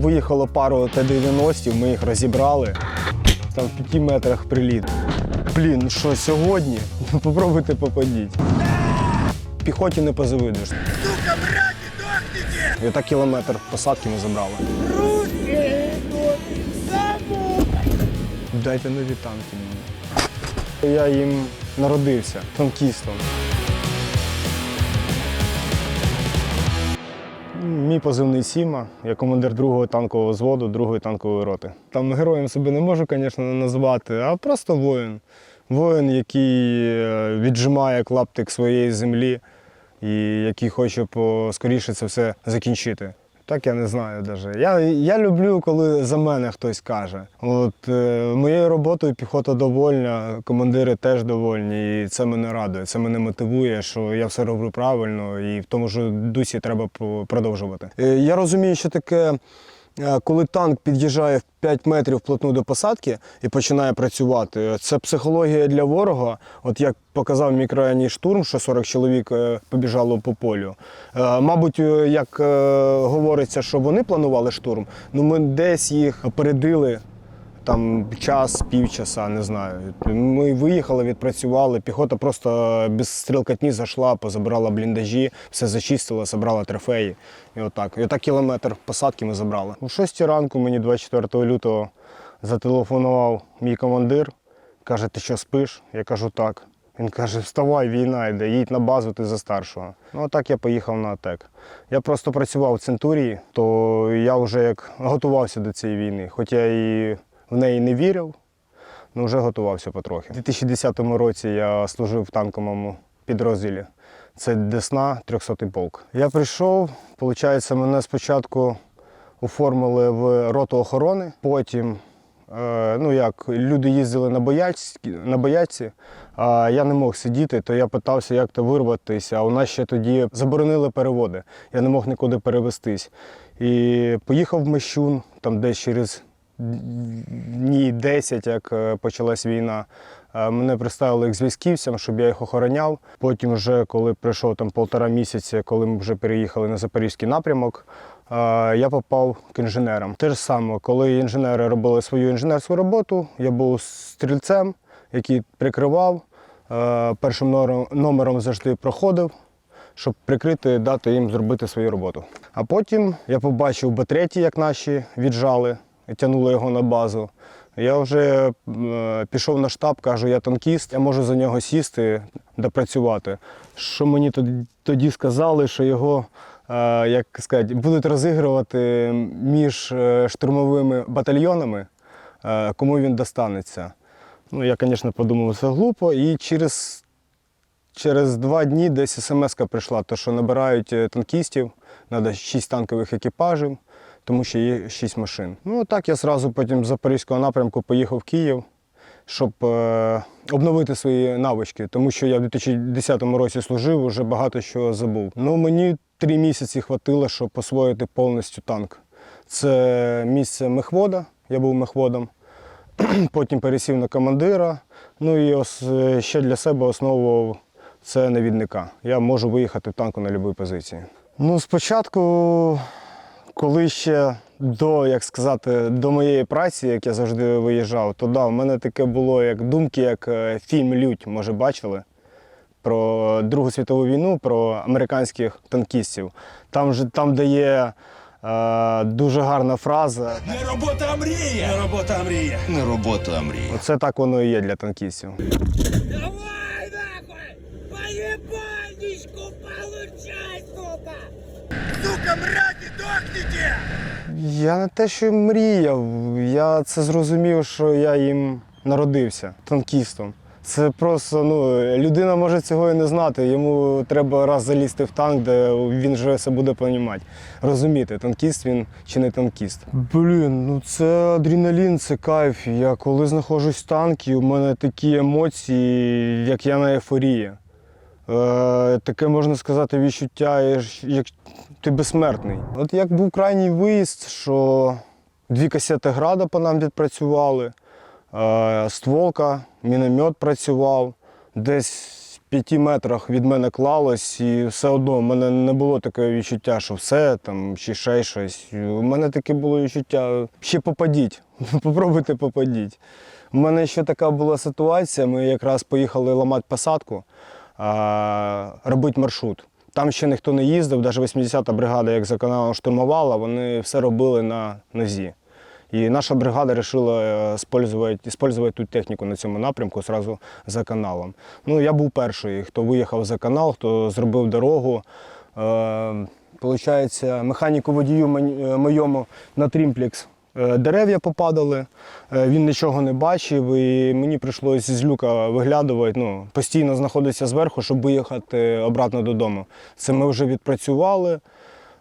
Виїхало пару Т-90, ми їх розібрали. Там в п'яти метрах приліт. Блін, ну що сьогодні? Ну попробуйте попадіть. Піхоті не позавидиш. Сука, мраки, дохните! І отак кілометр посадки ми забрали. Дайте нові танки мені. Я їм народився танкістом. Мій позивний Сіма, я командир другого танкового взводу, другої танкової роти. Там героєм себе не можу, звісно, назвати, а просто воїн. Воїн, який е, віджимає клаптик своєї землі і який хоче поскоріше це все закінчити. Так я не знаю навіть. Я, я люблю, коли за мене хтось каже. От е, моєю роботою піхота довольна, командири теж довольні, і це мене радує. Це мене мотивує, що я все роблю правильно, і в тому ж дусі треба про- продовжувати. Е, я розумію, що таке. Е, Коли танк під'їжджає в 5 метрів вплотну до посадки і починає працювати, це психологія для ворога. От як показав мікроранній штурм, що 40 чоловік е, побіжало по полю. Е, Мабуть, як говориться, що вони планували штурм, ну ми десь їх опередили там час, півчаса, не знаю. Ми виїхали, відпрацювали. Піхота просто без стрілкатні зайшла, позабирала бліндажі, все зачистила, забрала трофеї. І отак. І отак кілометр посадки ми забрали. У 6 ранку мені 24 лютого зателефонував мій командир. Каже, ти що спиш? Я кажу, так. Він каже, вставай, війна йде, їдь на базу, ти за старшого. Ну так я поїхав на АТЕК. Я просто працював в Центурії, то я вже як готувався до цієї війни. Хоч я і в неї не вірив, але вже готувався потрохи. У 2010 році я служив в танковому підрозділі. Це Десна, 300-й полк. Я прийшов, виходить, мене спочатку оформили в роту охорони, потім Е, ну як люди їздили на бояць, на бояці, а я не мог сидіти, то я питався, як то вирватися. А у нас ще тоді заборонили переводи. Я не мог нікуди перевестись. І поїхав в Мещун, там десь через дні 10, як е, почалась війна. е, Мене приставили як зв'язківцям, щоб я їх охороняв. Потім, вже коли пройшов там полтора місяця, коли ми вже переїхали на запорізький напрямок, е, я попав к інженерам. Те ж саме, коли інженери робили свою інженерську роботу, я був стрільцем, який прикривав. Першим номером завжди проходив, щоб прикрити, дати їм зробити свою роботу. А потім я побачив Б-3, як наші віджали, і його на базу. Я вже е, пішов на штаб, кажу, я танкіст, я можу за нього сісти, допрацювати. Що мені тоді, сказали, що його е, як сказати, будуть розігрувати між е, штурмовими батальйонами, кому він достанеться. Ну, я, звісно, подумав, це глупо, і через Через два дні десь смс прийшла, то що набирають танкістів, треба 6 танкових екіпажів, тому що є 6 машин. Ну так я зразу потім з Запорізького напрямку поїхав в Київ, щоб е, обновити свої навички, тому що я в 2010 році служив, вже багато що забув. Ну мені три місяці хватило, щоб освоїти повністю танк. Це місце мехвода, я був мехводом. Потім пересів на командира. Ну і е, ще для себе основував це навідника. Я можу виїхати в танку на будь-якій позиції. Ну, спочатку, коли ще до, як сказати, до моєї праці, як я завжди виїжджав, то да, в мене таке було як думки, як е, фільм Лють, може, бачили. Про Другу світову війну, про американських танкістів. Там, же, там де є е, дуже гарна фраза. Не робота, а мрія! Не робота, а мрія! Не робота, а мрія. Оце так воно і є для танкістів. Давай нахуй! Поебальничку получай, сука! Сука, мраки, дохните! Я не те, що мріяв. Я це зрозумів, що я їм народився танкістом. Це просто ну, людина може цього і не знати. Йому треба раз залізти в танк, де він вже все буде розуміти. Розуміти, танкіст він чи не танкіст. Блін, ну це адреналін, це кайф. Я коли знаходжусь в танкі, у мене такі емоції, як я на ейфорії. Е, таке можна сказати відчуття, як ти безсмертний. От як був крайній виїзд, що дві касети града по нам відпрацювали, е, стволка, міномет працював, десь в п'яти метрах від мене клалось, і все одно в мене не було такого відчуття, що все там чи ще щось. У мене таке було відчуття, ще попадіть, попробуйте попадіть. У мене ще така була ситуація. Ми якраз поїхали ламати посадку, робити маршрут. Там ще ніхто не їздив, навіть 80-та бригада, як за каналом штурмувала, вони все робили на нозі. І наша бригада вирішила використовувати ту техніку на цьому напрямку одразу за каналом. Ну, я був перший, хто виїхав за канал, хто зробив дорогу. Е, Получається, механіку водію е, моєму на трімплекс е, дерев'я попадали, е, він нічого не бачив, і мені прийшлося з люка виглядувати, ну, постійно знаходитися зверху, щоб виїхати обратно додому. Це ми вже відпрацювали.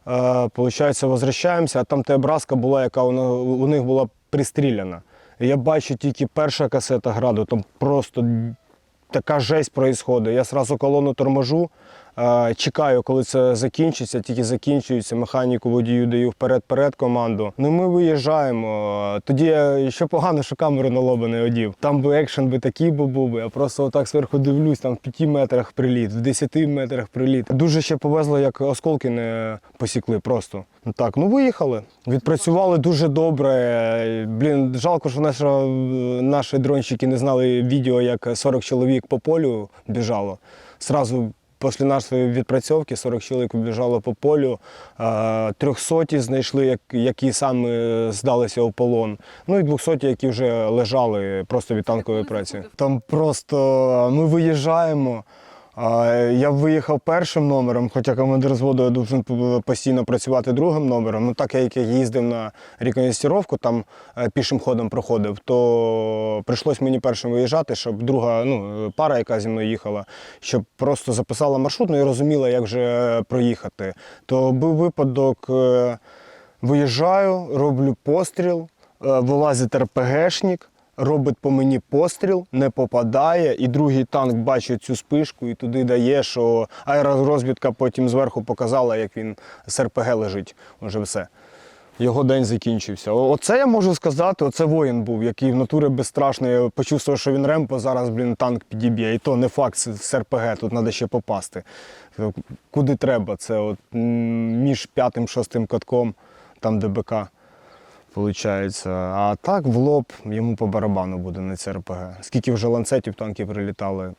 Е, Получається, возвращаємося, а там та образка була, яка у них була пристріляна. Я бачу тільки перша касета граду, там просто така жесть відбувається. Я одразу колону торможу, е, чекаю, коли це закінчиться, тільки закінчується, механіку водію даю вперед-перед команду. Ну ми виїжджаємо. Тоді ще погано, що камеру на лоба не одів. Там би екшен би такий би був. Я просто отак зверху дивлюсь, там в 5 метрах приліт, в 10 метрах приліт. Дуже ще повезло, як осколки не посікли просто. Ну Так, ну виїхали. Відпрацювали дуже добре. Блін, жалко, що наша, наші дронщики не знали відео, як 40 чоловік по полю біжало. Сразу після нашої відпрацьовки 40 чоловік біжало по полю. Трьохсоті знайшли, які саме здалися у полон. Ну і двохсоті, які вже лежали просто від танкової праці. Там просто ми виїжджаємо. Я виїхав першим номером, хоча командир зводу должен постійно працювати другим номером. Ну так як я їздив на реконстрировку, там е, пішим ходом проходив, то прийшлось мені першим виїжджати, щоб друга ну, пара, яка зі мною їхала, щоб просто записала маршрут, ну і розуміла, як же проїхати. То був випадок, е, виїжджаю, роблю постріл, е, вилазить РПГшник робить по мені постріл, не попадає, і другий танк бачить цю спишку і туди дає, що аеророзвідка потім зверху показала, як він з РПГ лежить. Уже все. Його день закінчився. Оце я можу сказати, оце воїн був, який в натурі безстрашний. Я почувствував, що він ремпо, зараз, блін, танк підіб'є. І то не факт з РПГ, тут треба ще попасти. Куди треба? Це от між п'ятим шостим катком, там ДБК. Получається. А так в лоб йому по барабану буде на це РПГ. Скільки вже ланцетів танків прилітали.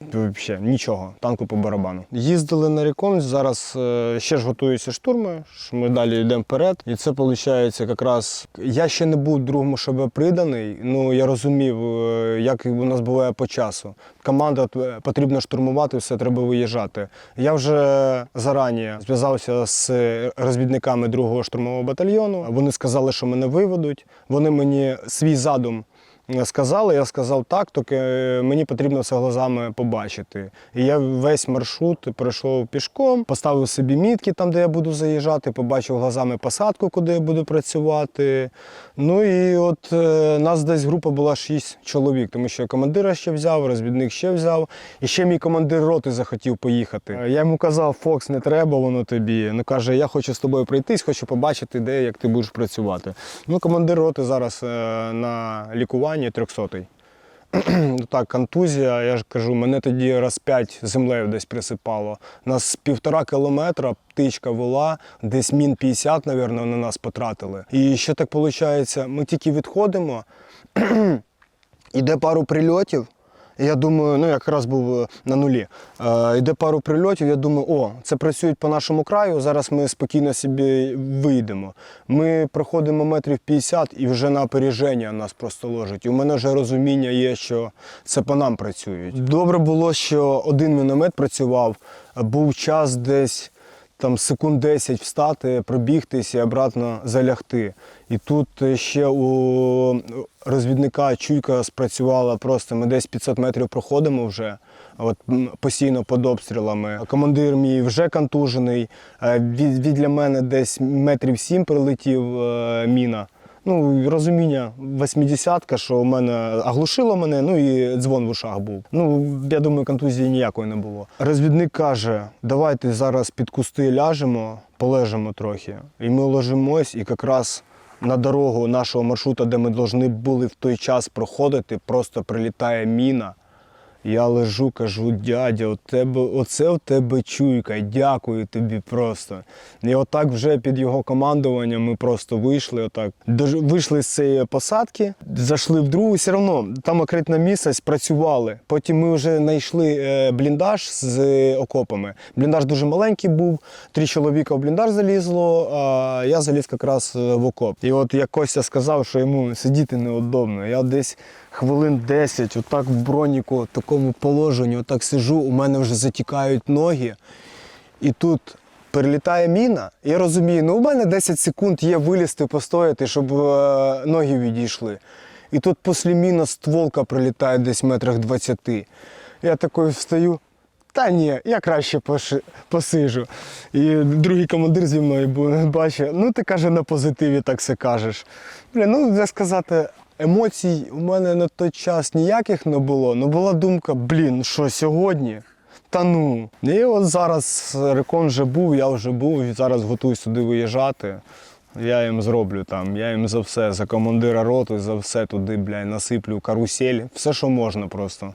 Взагалі, нічого, танку по барабану. Їздили на рекон, зараз е, ще ж готуються штурми, ми далі йдемо вперед. І це виходить якраз. Я ще не був другому ШБ приданий, ну я розумів, е, як у нас буває по часу. Команда потрібно штурмувати, все треба виїжджати. Я вже зарані зв'язався з розвідниками другого штурмового батальйону. Вони сказали, що мене виведуть. Вони мені свій задум сказали, я сказав так, тільки мені потрібно все глазами побачити. І я весь маршрут пройшов пішком, поставив собі мітки там, де я буду заїжджати, побачив глазами посадку, куди я буду працювати. Ну і от е, нас десь група була шість чоловік, тому що я командира ще взяв, розвідник ще взяв. І ще мій командир роти захотів поїхати. Я йому казав, Фокс, не треба воно тобі. Ну каже, я хочу з тобою пройтись, хочу побачити, де як ти будеш працювати. Ну, командир роти зараз е, на лікуванні 300-й. Ну так, контузія, я ж кажу, мене тоді раз п'ять землею десь присипало. Нас півтора кілометра птичка вела, десь мін 50, мабуть, на нас потратили. І ще так виходить, ми тільки відходимо, іде пару прильотів. Я думаю, ну якраз був е, на нулі. Е, йде пару прильотів, я думаю, о, це працюють по нашому краю, зараз ми спокійно собі вийдемо. Ми проходимо метрів 50 і вже на опереження нас просто ложить. І у мене вже розуміння є, що це по нам працюють. Добре було, що один міномет працював, був час десь там секунд 10 встати, пробігтись і обратно залягти. І тут ще у розвідника чуйка спрацювала просто. Ми десь 500 метрів проходимо вже. От постійно під обстрілами. Командир мій вже контужений. Е, Від, від для мене десь метрів сім прилетів е, міна. Ну, розуміння, 80-ка, що в мене оглушило мене, ну і дзвон в ушах був. Ну, я думаю, контузії ніякої не було. Розвідник каже, давайте зараз під кусти ляжемо, полежимо трохи. І ми ложимось, і якраз на дорогу нашого маршрута, де ми повинні були в той час проходити, просто прилітає міна. Я лежу, кажу, дядя, у тебе, оце в тебе чуйка, дякую тобі просто. І отак вже під його командуванням ми просто вийшли. Отак. Вийшли з цієї посадки, зайшли в другу, все одно там окритна місцевість, працювали. Потім ми вже знайшли е, бліндаж з окопами. Бліндаж дуже маленький був, три чоловіка в бліндаж залізло, а я заліз якраз е, в окоп. І от як Костя сказав, що йому сидіти неудобно. Я десь хвилин 10, отак в броніку, в такому положенні, отак сижу, у мене вже затікають ноги. І тут перелітає міна, я розумію, ну у мене 10 секунд є вилізти, постояти, щоб е, ноги відійшли. І тут після міна стволка прилітає десь метрах 20. Я такий встаю. Та ні, я краще посижу. І другий командир зі мною бачить, ну ти каже на позитиві так все кажеш. Блін, ну як сказати, емоцій у мене на той час ніяких не було. але була думка, блін, що сьогодні? Та ну. І от зараз рекон вже був, я вже був, і зараз готуюсь сюди виїжджати. Я їм зроблю там, я їм за все, за командира роту, за все туди, блядь, насиплю карусель, все, що можна просто.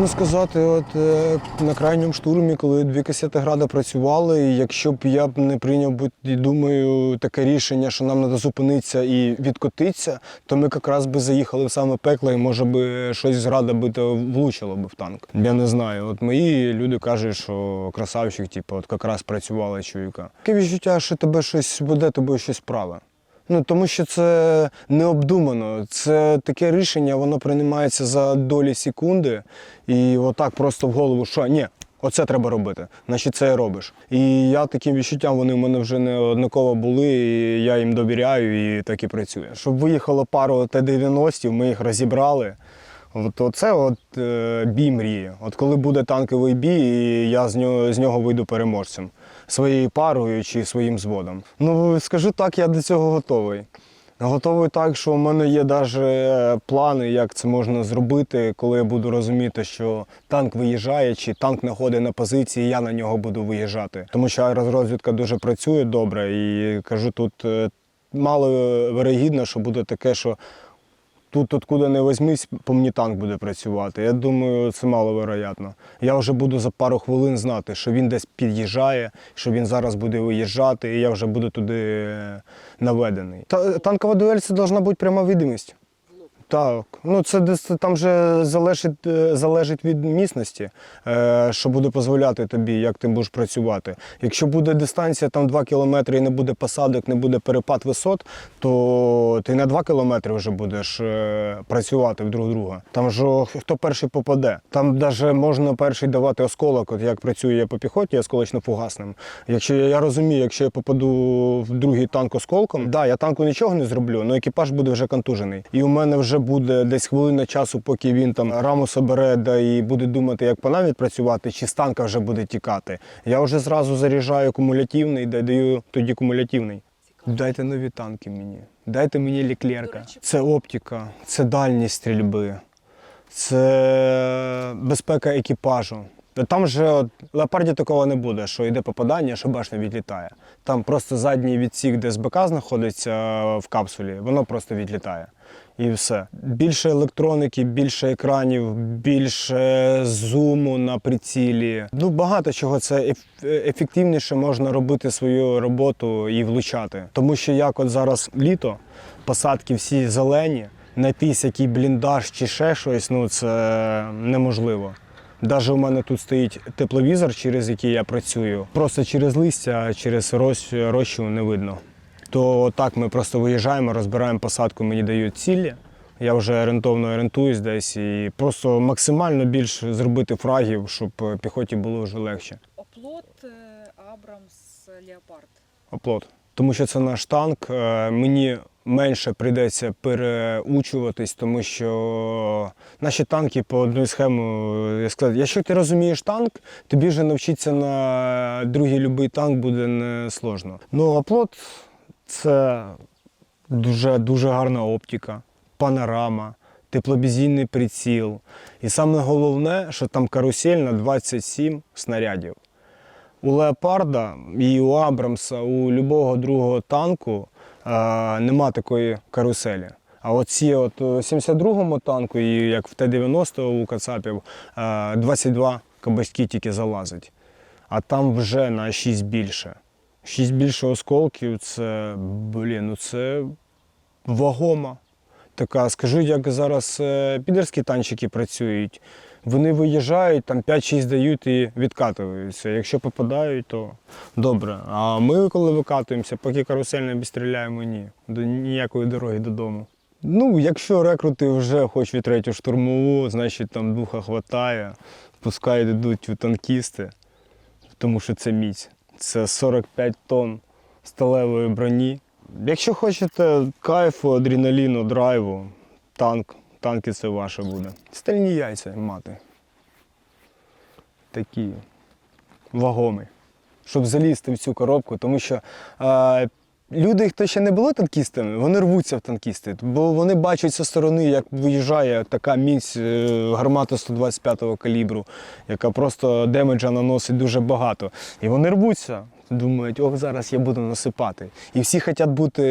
Можна сказати, от е, на крайньому штурмі, коли дві касети града працювали, і якщо б я б не прийняв і думаю, таке рішення, що нам треба зупинитися і відкотитися, то ми якраз би заїхали в саме пекло, і може би щось з града би то влучило би в танк. Я не знаю. От мої люди кажуть, що красавчик, типу, от якраз працювала чуйка. Таке відчуття, що тебе щось буде, тобою щось праве. Ну, тому що це необдумано. Це таке рішення, воно приймається за долі секунди, і отак просто в голову, що ні, оце треба робити. Значить, це робиш. І я таким відчуттям, вони в мене вже неоднаково були, і я їм довіряю, і так і працює. Щоб виїхало пару Т-90, ми їх розібрали. От оце от е, бій мрії. От коли буде танковий бій, і я з нього, з нього вийду переможцем своєю парою чи своїм зводом. Ну скажу так, я до цього готовий. Готовий так, що в мене є навіть плани, як це можна зробити, коли я буду розуміти, що танк виїжджає, чи танк знаходить на позиції, я на нього буду виїжджати. Тому що аеророзвідка дуже працює добре, і кажу, тут е, мало вирогідно, що буде таке, що тут, откуда не візьмись, по мені танк буде працювати. Я думаю, це маловероятно. Я вже буду за пару хвилин знати, що він десь під'їжджає, що він зараз буде виїжджати, і я вже буду туди е, наведений. Та, танкова дуель це повинна бути пряма видимість. Так, ну це десь там вже залежить, е, залежить від місності, е, що буде дозволяти тобі, як ти будеш працювати. Якщо буде дистанція там 2 кілометри і не буде посадок, не буде перепад висот, то ти на 2 кілометри вже будеш е, працювати друг друга. Там ж хто перший попаде. Там навіть можна перший давати осколок, от як працюю я по піхоті, осколочно-фугасним. Якщо я розумію, якщо я попаду в другий танк осколком, да, я танку нічого не зроблю, але екіпаж буде вже контужений. І у мене вже буде десь хвилина часу, поки він там раму собере, да і буде думати, як по нам відпрацювати, чи з танка вже буде тікати. Я вже зразу заряджаю кумулятивний, да даю тоді кумулятивний. Дайте нові танки мені, дайте мені ліклерка. Це оптика, це дальність стрільби, це безпека екіпажу. Там же от, леопарді такого не буде, що йде попадання, що башня відлітає. Там просто задній відсік, де СБК знаходиться в капсулі, воно просто відлітає. І все. Більше електроніки, більше екранів, більше зуму на прицілі. Ну багато чого це ефективніше можна робити свою роботу і влучати. Тому що як от зараз літо, посадки всі зелені, знайтись який бліндаж чи ще щось, ну це неможливо. Навіть у мене тут стоїть тепловізор, через який я працюю. Просто через листя, через рощу не видно. То так ми просто виїжджаємо, розбираємо посадку, мені дають цілі. Я вже орієнтовно орієнтуюсь десь і просто максимально більше зробити фрагів, щоб е, піхоті було вже легше. Оплот е, Абрамс Леопард. Оплот. тому що це наш танк. Е, Мені менше прийдеться переучуватись, тому що наші танки по одній схемі, я сказав, якщо ти розумієш танк, тобі вже навчитися на другий будь-який танк буде не сложно. Ну, а плот це дуже, дуже гарна оптика, панорама, тепловізійний приціл. І саме головне, що там карусель на 27 снарядів. У Леопарда і у Абрамса, у любого другого танку е, нема такої каруселі. А от ці от у 72-му танку, і як в Т-90 у Кацапів, е, 22 кабачки тільки залазить. А там вже на 6 більше. 6 більше осколків це, блін, ну це вагома. Така, скажу, як зараз е, підерські танчики працюють. Вони виїжджають, там 5-6 дають і відкатуються. Якщо попадають, то добре. А ми, коли викатуємося, поки карусель не обстріляємо, ні. До ніякої дороги додому. Ну, якщо рекрути вже хочуть третю штурмову, значить там духа хватає, пускай йдуть танкісти, тому що це міць. Це 45 тонн сталевої броні. Якщо хочете кайфу, адреналіну, драйву, танк, танки це ваше буде. Стальні яйця мати. Такі вагомі. Щоб залізти в цю коробку, тому що е, люди, хто ще не були танкістами, вони рвуться в танкісти, бо вони бачать зі сторони, як виїжджає така міць е, гармата 125-го калібру, яка просто демеджа наносить дуже багато. І вони рвуться, думають, ох, зараз я буду насипати. І всі хочуть бути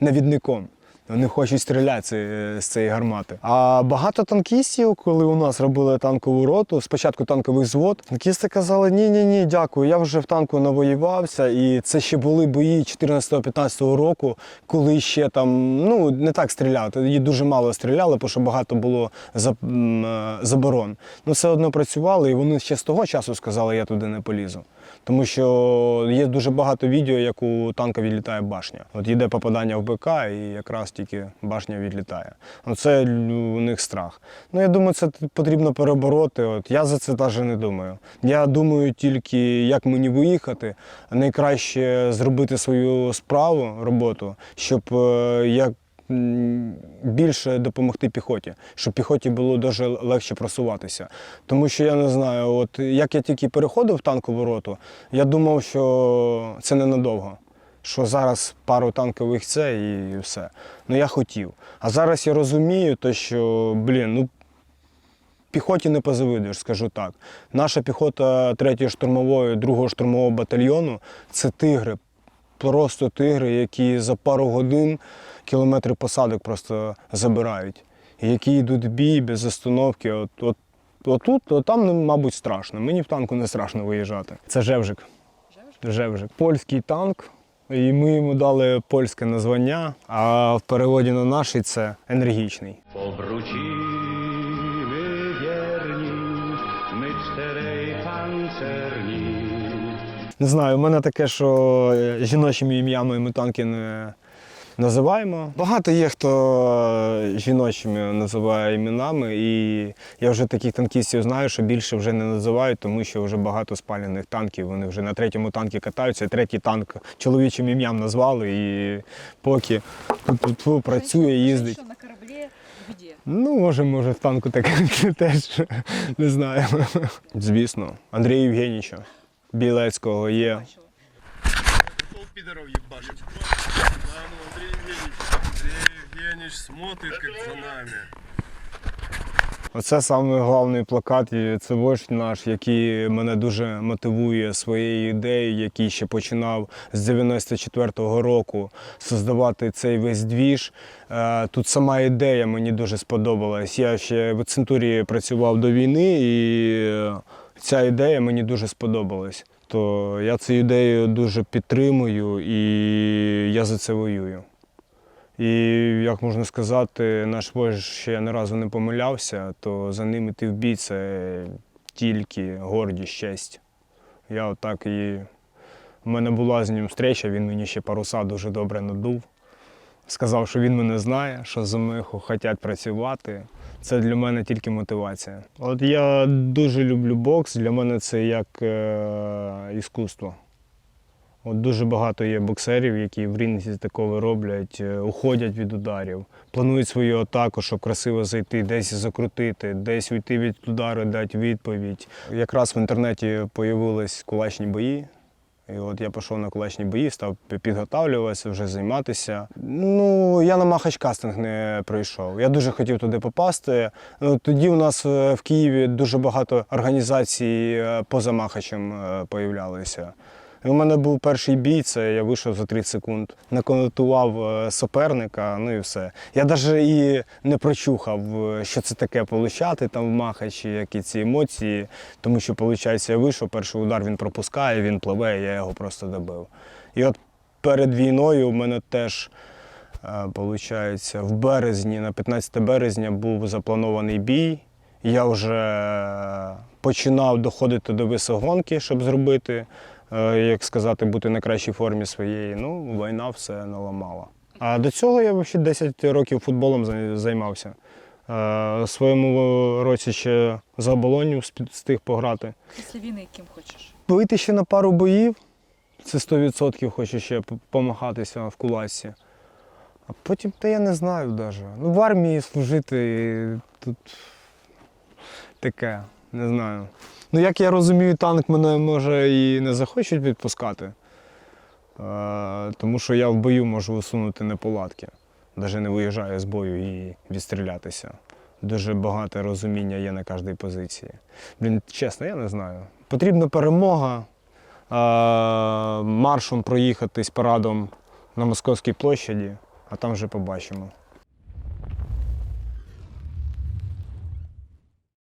навідником. Вони хочуть стріляти е, з цієї гармати. А багато танкістів, коли у нас робили танкову роту, спочатку танковий взвод, танкісти казали: ні, ні, ні, дякую, я вже в танку навоювався. І це ще були бої 14-15 року, коли ще там ну не так стріляли. Тоді дуже мало стріляли, тому що багато було е, заборон. Ну все одно працювали, і вони ще з того часу сказали, я туди не полізу. Тому що є дуже багато відео, як у танка відлітає башня. От йде попадання в БК, і якраз тільки башня відлітає. Оце у них страх. Ну я думаю, це потрібно перебороти. От я за це навіть не думаю. Я думаю тільки, як мені виїхати, найкраще зробити свою справу, роботу, щоб е, як більше допомогти піхоті, щоб піхоті було дуже легше просуватися. Тому що я не знаю, от як я тільки переходив в танкову роту, я думав, що це ненадовго. Що зараз пару танкових це і все. Ну я хотів. А зараз я розумію, то, що, блін, ну піхоті не позавидуєш, скажу так. Наша піхота 3-ї штурмової, 2-го штурмового батальйону це тигри. Просто тигри, які за пару годин кілометри посадок просто забирають. Які йдуть в бій без остановки. От, от, отут, от там, ну, мабуть, страшно. Мені в танку не страшно виїжджати. Це Жевжик. Жевжик. Польський танк. І ми йому дали польське названня, а в переводі на наш це енергічний. Pancerni. Не знаю, у мене таке, що е, жіночими ім'ями ми танки не називаємо. Багато є, хто е, жіночими називає іменами, і я вже таких танкістів знаю, що більше вже не називають, тому що вже багато спалених танків. Вони вже на третьому танкі катаються, третій танк чоловічим ім'ям назвали, і поки тьфу-тьфу працює, їздить. На корабле? Ну, може, може, в танку таке теж не знаю. Звісно, Андрія Євгенійовича Білецького є. Пидоров ебашить. Да, ну, Андрей Евгеньевич, Евгеньевич смотрит, как за нами. Оце саме головний плакат, це вождь наш, який мене дуже мотивує своєю ідеєю, який ще починав з 94-го року создавати цей весь двіж. Е, Тут сама ідея мені дуже сподобалась. Я ще в Центурі працював до війни, і е, ця ідея мені дуже сподобалась. То я цю ідею дуже підтримую і я за це воюю. І як можна сказати, наш вождь ще ні разу не помилявся, то за ним іти в бій це тільки гордість, честь. Я отак і в мене була з ним встреча, він мені ще паруса дуже добре надув. Сказав, що він мене знає, що за мною хочуть працювати. Це для мене тільки мотивація. От я дуже люблю бокс, для мене це як е, іскусство. От дуже багато є боксерів, які в рінзі такого роблять, е, уходять від ударів, планують свою атаку, щоб красиво зайти, десь закрутити, десь уйти від удару, дати відповідь. Якраз в інтернеті з'явились кулачні бої. І от я пішов на кулачні бої, став підготавлюватися, вже займатися. Ну, я на махач-кастинг не пройшов. Я дуже хотів туди попасти. Ну, тоді у нас е, в Києві дуже багато організацій е, поза махачем появлялися. І у мене був перший бій, це я вийшов за 30 секунд, наконотував е, суперника, ну і все. Я навіть і не прочухав, е, що це таке получати там в махачі, які ці емоції. Тому що, виходить, я вийшов, перший удар він пропускає, він пливе, я його просто добив. І от перед війною у мене теж, виходить, в березні, на 15 березня був запланований бій. Я вже починав доходити до висогонки, щоб зробити, е, як сказати, бути на кращій формі своєї. Ну, війна все наламала. А до цього я взагалі 10 років футболом займався. Е, У своєму році ще за оболоню спі- встиг пограти. Після війни яким хочеш? Вийти ще на пару боїв, це 100% хочу ще п- помахатися в куласі. А потім, та я не знаю навіть. Ну, в армії служити тут таке, не знаю. Ну, як я розумію, танк мене може і не захочуть відпускати. Е, тому що я в бою можу усунути неполадки. Навіть не виїжджаю з бою і відстрілятися. Дуже багато розуміння є на кожній позиції. Блін, чесно, я не знаю. Потрібна перемога, е, маршем проїхатись парадом на Московській площаді, а там вже побачимо.